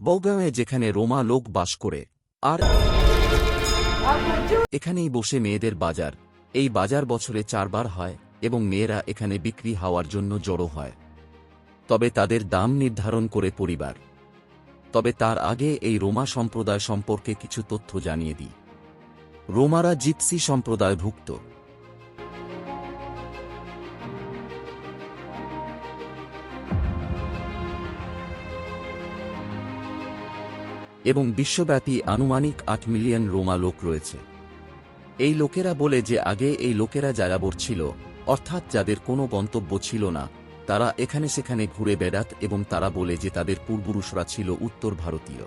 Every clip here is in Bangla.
বৌগাঁয়ে যেখানে রোমা লোক বাস করে, আর এখানেই বসে মেয়েদের বাজার। এই বাজার বছরে চারবার হয় এবং মেয়েরা এখানে বিক্রি হওয়ার জন্য জড়ো হয়। তবে তাদের দাম নির্ধারণ করে পরিবার। তবে তার আগে এই রোমা সম্প্রদায় সম্পর্কে কিছু তথ্য জানিয়ে দিই। রোমারা জিপসি সম্প্রদায়ভুক্ত। এবং বিশ্বব্যাপী আনুমানিক আট মিলিয়ন রোমা লোক রয়েছে। এই লোকেরা বলে যে আগে এই লোকেরা যাযাবর ছিল, অর্থাৎ যাদের কোনো গন্তব্য ছিল না, তারা এখানে সেখানে ঘুরে বেড়াত এবং তারা বলে যে তাদের পূর্বপুরুষরা ছিল উত্তর ভারতীয়।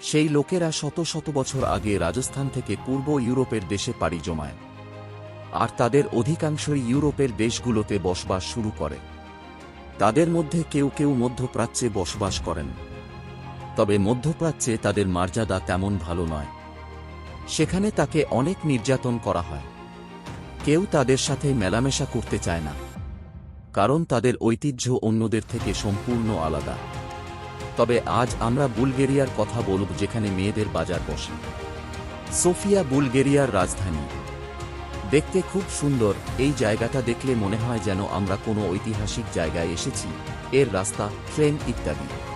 সেই লোকেরা শত শত বছর আগে রাজস্থান থেকে পূর্ব ইউরোপের দেশে পাড়ি জমায়। আর তাদের অধিকাংশই ইউরোপের দেশগুলোতে বসবাস শুরু করে। তাদের মধ্যে কেউ কেউ মধ্যপ্রাচ্যে বসবাস করেন। তবে মধ্যপ্রাচ্যে তাদের মর্যাদা তেমন ভালো নয়। সেখানে তাকে অনেক নির্যাতন করা হয়। কেউ তাদের সাথে মেলামেশা করতে চায় না। কারণ তাদের ঐতিহ্য অন্যদের থেকে সম্পূর্ণ আলাদা। তবে আজ আমরা বুলগেরিয়ার কথা বলব যেখানে মেয়েদের বাজার বসে। সোফিয়া বুলগেরিয়ার রাজধানী। দেখতে খুব সুন্দর, এই জায়গাটা দেখলে মনে হয় যেন আমরা কোনো ঐতিহাসিক জায়গায় এসেছি, এর রাস্তা, ট্রেন ইত্যাদি।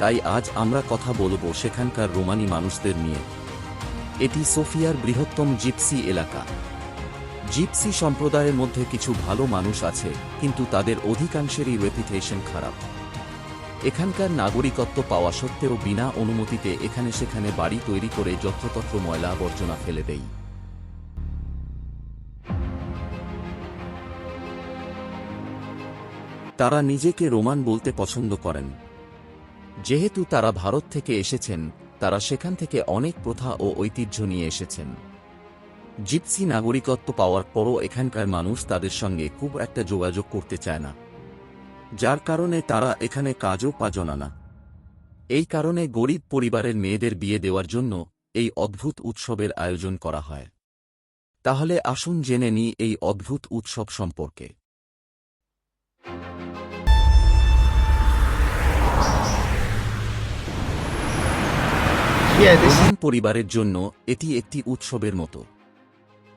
তাই আজ আমরা কথা বলব সেখানকার রোমানি মানুষদের নিয়ে। এটি সোফিয়ার বৃহত্তম জিপসি এলাকা। জিপসি সম্প্রদায়ের মধ্যে কিছু ভালো মানুষ আছে, কিন্তু তাদের অধিকাংশেরই রেপুটেশন খারাপ। এখানকার নাগরিকত্ব পাওয়া সত্ত্বেও বিনা অনুমতিতে এখানে সেখানে বাড়ি তৈরি করে যত্রতত্র ময়লা আবর্জনা ফেলে দেয় তারা নিজেকে রোমান বলতে পছন্দ করেন। যেহেতু তারা ভারত থেকে এসেছেন, তারা সেখান থেকে অনেক প্রথা ও ঐতিহ্য নিয়ে এসেছেন। জিপসি নাগরিকত্ব পাওয়ার পরও এখানকার মানুষ তাদের সঙ্গে খুব একটা যোগাযোগ করতে চায় না। যার কারণে তারা এখানে কাজও পাজনা না। এই কারণে গরিব পরিবারের মেয়েদের বিয়ে দেওয়ার জন্য এই অদ্ভুত উৎসবের আয়োজন করা হয়। তাহলে আসুন জেনে নিই এই অদ্ভুত উৎসব সম্পর্কে। রোমান পরিবারের জন্য এটি একটি উৎসবের মতো।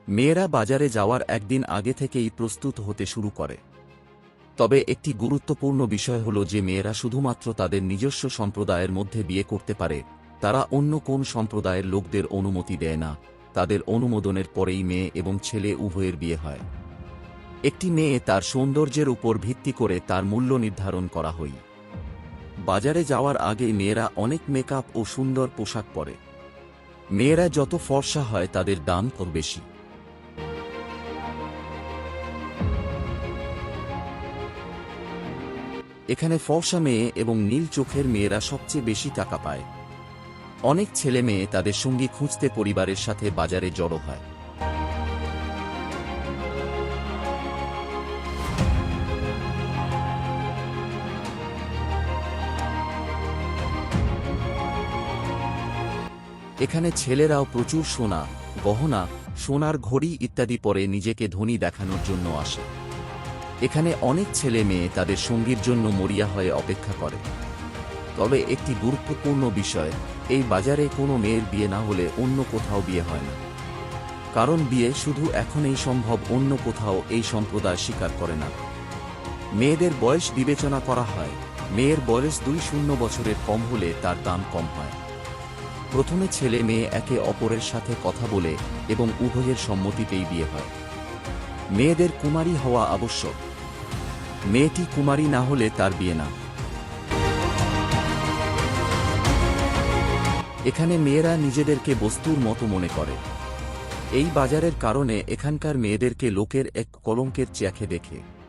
মেয়েরা বাজারে যাওয়ার একদিন আগে থেকেই প্রস্তুত হতে শুরু করে। তবে একটি গুরুত্বপূর্ণ বিষয় হল যে মেয়েরা শুধুমাত্র তাদের নিজস্ব সম্প্রদায়ের মধ্যে বিয়ে করতে পারে, তারা অন্য কোন সম্প্রদায়ের লোকদের অনুমতি দেয় না, তাদের অনুমোদনের পরেই মেয়ে এবং ছেলে উভয়ের বিয়ে হয়। একটি মেয়ে তার সৌন্দর্যের উপর ভিত্তি করে তার মূল্য নির্ধারণ করা হয়। বাজারে যাওয়ার আগে মেয়েরা অনেক মেকআপ ও সুন্দর পোশাক পরে। মেয়েরা যত ফর্সা হয়, তাদের দাম তত বেশি। এখানে ফর্সা মেয়ে এবং নীল চোখের মেয়েরা সবচেয়ে বেশি টাকা পায়। অনেক ছেলে মেয়ে তাদের সঙ্গী খুঁজতে পরিবারের সাথে বাজারে জড়ো হয়। এখানে ছেলেরাও প্রচুর সোনা, গহনা, সোনার ঘড়ি ইত্যাদি পরে নিজেকে ধনী দেখানোর জন্য আসে। এখানে অনেক ছেলে মেয়ে তাদের সঙ্গীর জন্য মরিয়া হয়ে অপেক্ষা করে। তবে একটি গুরুত্বপূর্ণ বিষয়, এই বাজারে কোনো মেয়ের বিয়ে না হলে অন্য কোথাও বিয়ে হয় না। কারণ বিয়ে শুধু এখনই সম্ভব অন্য কোথাও এই সম্প্রদায় স্বীকার করে না। মেয়েদের বয়স বিবেচনা করা হয়, মেয়ের বয়স দুই শূন্য বছরের কম হলে তার দাম কম হয়। প্রথমে ছেলে মেয়ে একে অপরের সাথে কথা বলে এবং উভয়ের সম্মতিতেই বিয়ে হয়। মেয়েদের কুমারী হওয়া আবশ্যক। মেয়েটি কুমারী না হলে তার বিয়ে না। এখানে মেয়েরা নিজেদেরকে বস্তুর মতো মনে করে। এই বাজারের কারণে এখানকার মেয়েদেরকে লোকের এক কলঙ্কের চেয়াখে দেখে।